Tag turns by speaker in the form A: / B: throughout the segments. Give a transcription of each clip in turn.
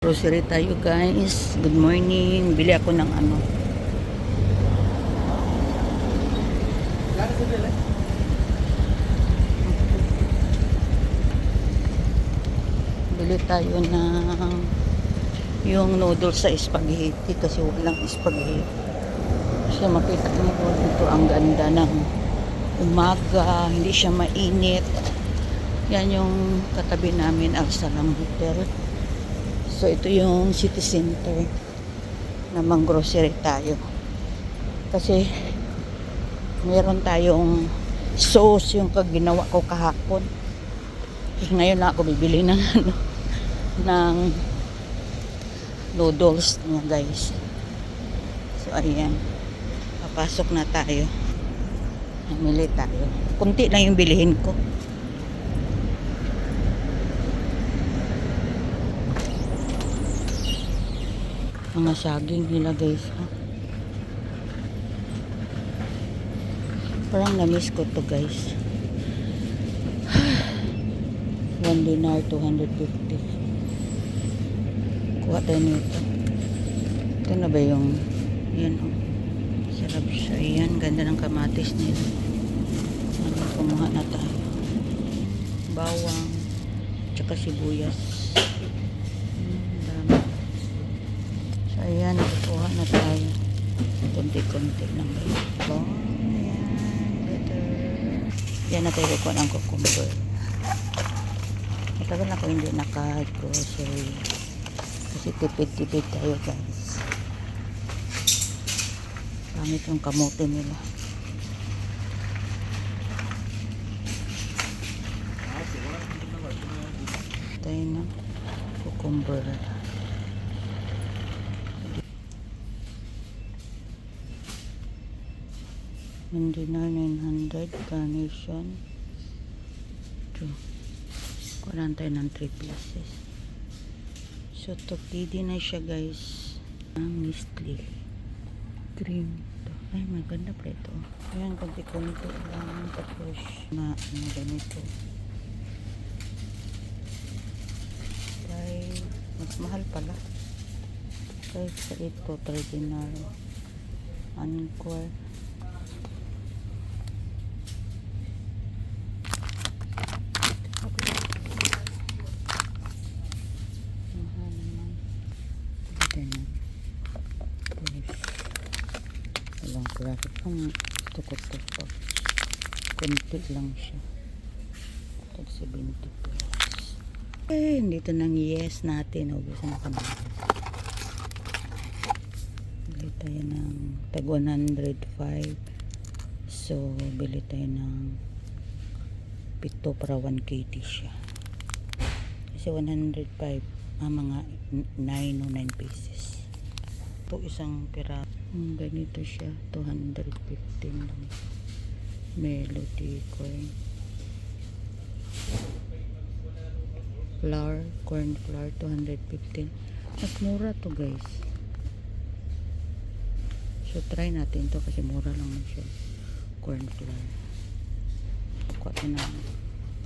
A: Grocery tayo guys. Good morning. Bili ako ng ano. Bili tayo ng yung noodles sa spaghetti kasi walang spaghetti. Kasi makita mo po dito ang ganda ng umaga, hindi siya mainit. Yan yung katabi namin, Alsalam Hotel. So, ito yung city center na grocery tayo. Kasi, meron tayong sauce yung kaginawa ko kahapon. Tapos ngayon na ako bibili ng ano, ng noodles niya guys. So, ayan. Papasok na tayo. Namili tayo. Kunti lang yung bilihin ko. Mga saging nila guys ha? parang na-miss ko to guys. 1 dinar 250 kuha tayo nito. Ito na ba yung yan oh. Sarap siya. Yan ganda ng kamatis nila. Ano, kumuha na tayo. Bawang tsaka sibuyas ayan, nakukuha na tayo. Kunti-kunti guys. So, ayan, butter. Yan na tayo kukuha ng cucumber. Matagal na ako hindi naka-grocery. Kasi tipid-tipid tayo guys. Pangit yung kamote nila. Tayo ng cucumber. Mandina 900 carnation. Ito. Kulang tayo ng 3 pieces. So, tokidi na siya guys. Ang mistli. Cream. Ito. Ay, maganda pa ito. Ayan, konti-konti lang. Tapos, na, na ganito. Ay, mas mahal pala. Kaysa ito, 3 dinar. Anchor. Mahal naman. Ganyan. Tapos, klase pang tukot-tukot. Kunti lang siya. Tag 70 pesos. Eh, dito nang yes natin. Ubusan ka na. Bili tayo ng tag 105. So, bili tayo ng pito para 1 kg siya. Kasi 105, ah, mga 9 o 9 pieces. Ito isang pira. Hmm, ganito siya, 215 lang. Melody corn. Flour, corn flour, 215. Mas mura to guys. So, try natin to kasi mura lang siya. Corn flour. Kuha ko na.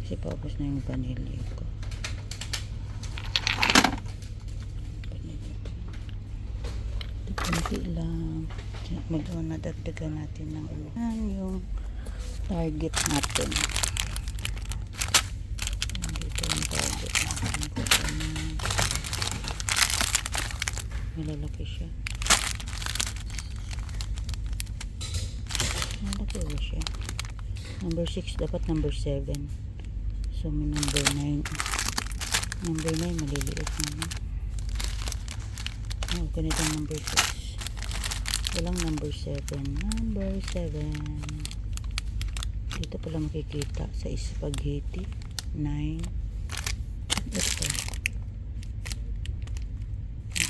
A: Kasi paubos na yung vanilla ko. Kunti lang. Mag na dagdagan natin ng. Yan yung target natin. Dito yung target natin. Malalaki siya. Malaki ba siya? Number 6 dapat number 7. So may number 9. Number 9 maliliit naman. Oh, ganito number 6. Walang number 7. Number 7. Dito pala makikita sa spaghetti. 9. Ito.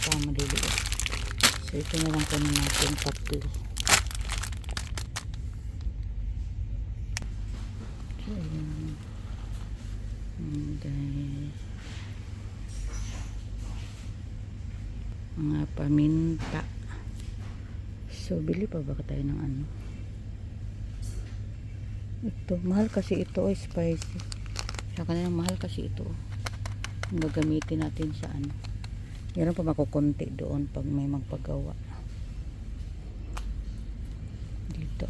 A: Pa maliliit. So ito na lang kunin natin tatlo. So, ayan. And guys. Mga paminta. So, bili pa ba tayo ng ano? Ito, mahal kasi ito, oh, spicy. Sa kanila, mahal kasi ito. Ang gagamitin natin sa ano. Meron pa makukunti doon pag may magpagawa. Dito.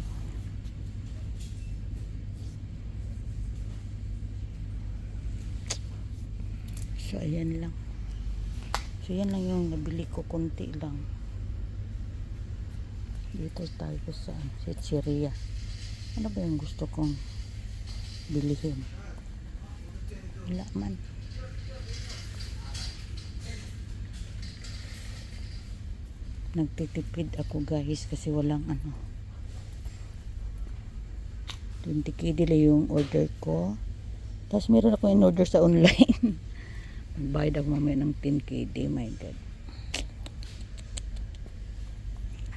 A: So, ayan lang. So, yan lang yung nabili ko. Kunti lang. Dito tayo sa Chicheria. Ano ba yung gusto kong bilihin? Wala man. Nagtitipid ako guys kasi walang ano. 20 KD lang yung order ko. Tapos meron ako in order sa online. Magbayad ako mamaya ng 10 KD. My God.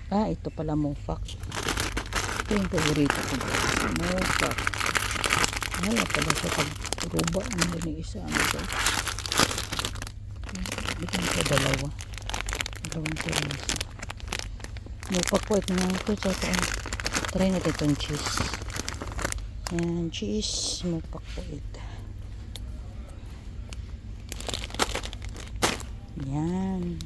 A: Ah, ito pala Mofak. Ito yung paborito ko. Mofak. Wala pala sa pagruba. Ba ni isa? Ano ba? Bigyan ko dalawa. Dalawang seryoso. Mofak ko. Ito nga ito. Tsaka, try natin itong cheese. Ayan, cheese. Mofak ko ito. Yan.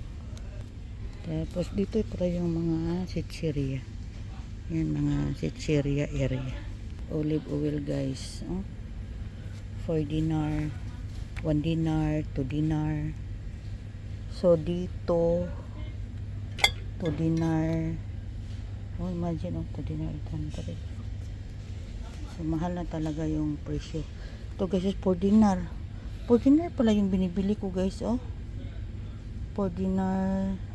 A: Tapos dito pa yung mga sitseria. Yan mga sitseria area. Olive oil guys. Oh. 4 dinar, 1 dinar, 2 dinar. So dito 2 dinar. Oh, imagine oh, 2 dinar 800. So mahal na talaga yung presyo. Ito guys is 4 dinar. 4 dinar pala yung binibili ko guys oh. 4 dinar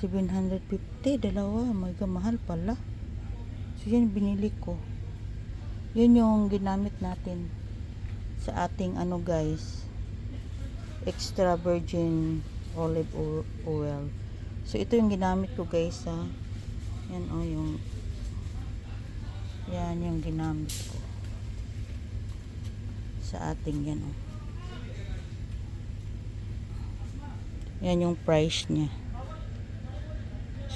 A: 750 dalawa. May kamahal pala. So yan binili ko. Yun yung ginamit natin sa ating ano guys extra virgin olive oil. So ito yung ginamit ko guys ha. Yan o yung yan yung ginamit ko sa ating yan o yan yung price niya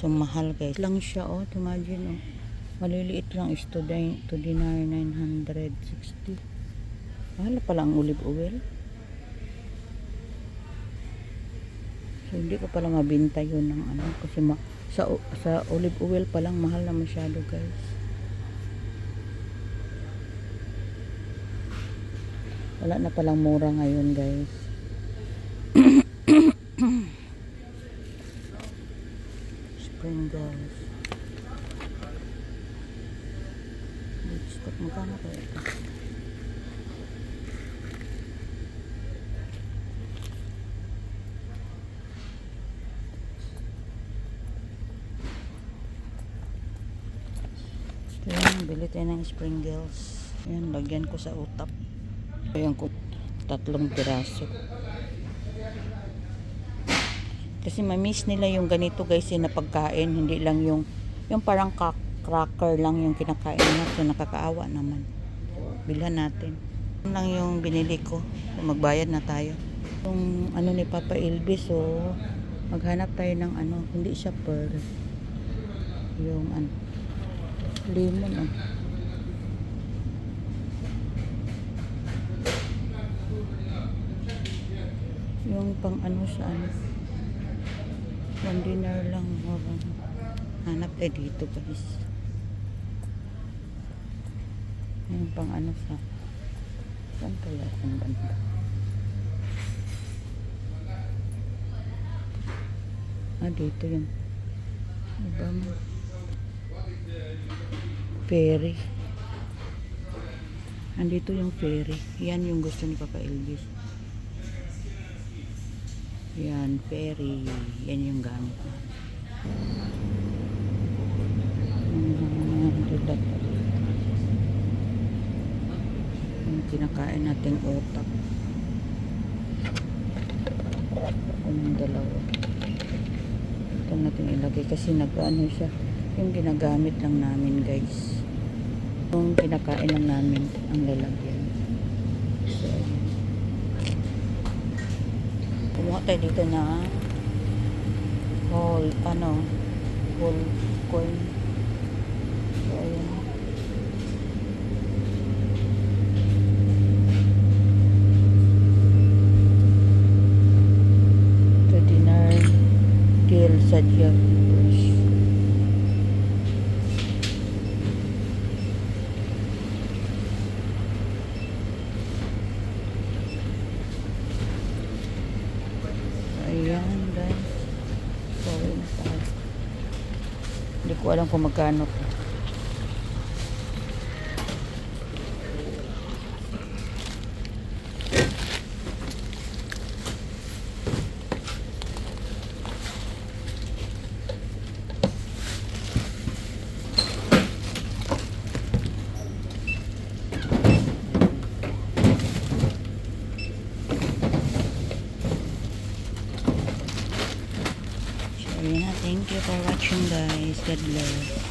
A: So, guys. Lang siya, oh. Imagine, oh. Maliliit lang is to, di- to dinar 960. Mahal pala ang olive oil. So, hindi ko pala mabinta yun ng ano. Kasi ma sa, sa olive oil pa lang mahal na masyado guys. Wala na palang mura ngayon guys. Pringles. Lipstick. Magkano kaya ito? Ito yan. Bili tayo ng Pringles. Yan. Lagyan ko sa utap. Ayan ko. Tatlong piraso. Kasi mamiss nila yung ganito guys yung na pagkain, hindi lang yung yung parang cracker lang yung kinakain nila. So nakakaawa naman. Bilhan natin. Yun lang yung binili ko. Magbayad na tayo. Yung ano ni Papa Elvis so maghanap tayo ng ano, hindi siya pearl. Yung ano, lemon oh. Yung pang ano sa ano. One dinar lang. Or, ano. hanap tayo dito guys. Yung pang ano sa saan kaya ang banda? Ah, dito yun. Iba mo. Ferry. Andito yung ferry. Yan yung gusto ni Papa Elvis. Yan, ferry. Yan yung gamit. Yung kinakain nating utak. Yung dalawa. Ito natin ilagay kasi nag-ano siya. Yung ginagamit lang namin guys. Yung kinakain lang namin ang lalagyan. So, ayan. Kumuha tayo dito na whole, ano, whole coin. So, ayan. Ito Sadya Viewers. Ayan guys. Pauwi na tayo. Hindi ko alam kung magkano to. So, yun na. Thank you for watching guys. God bless.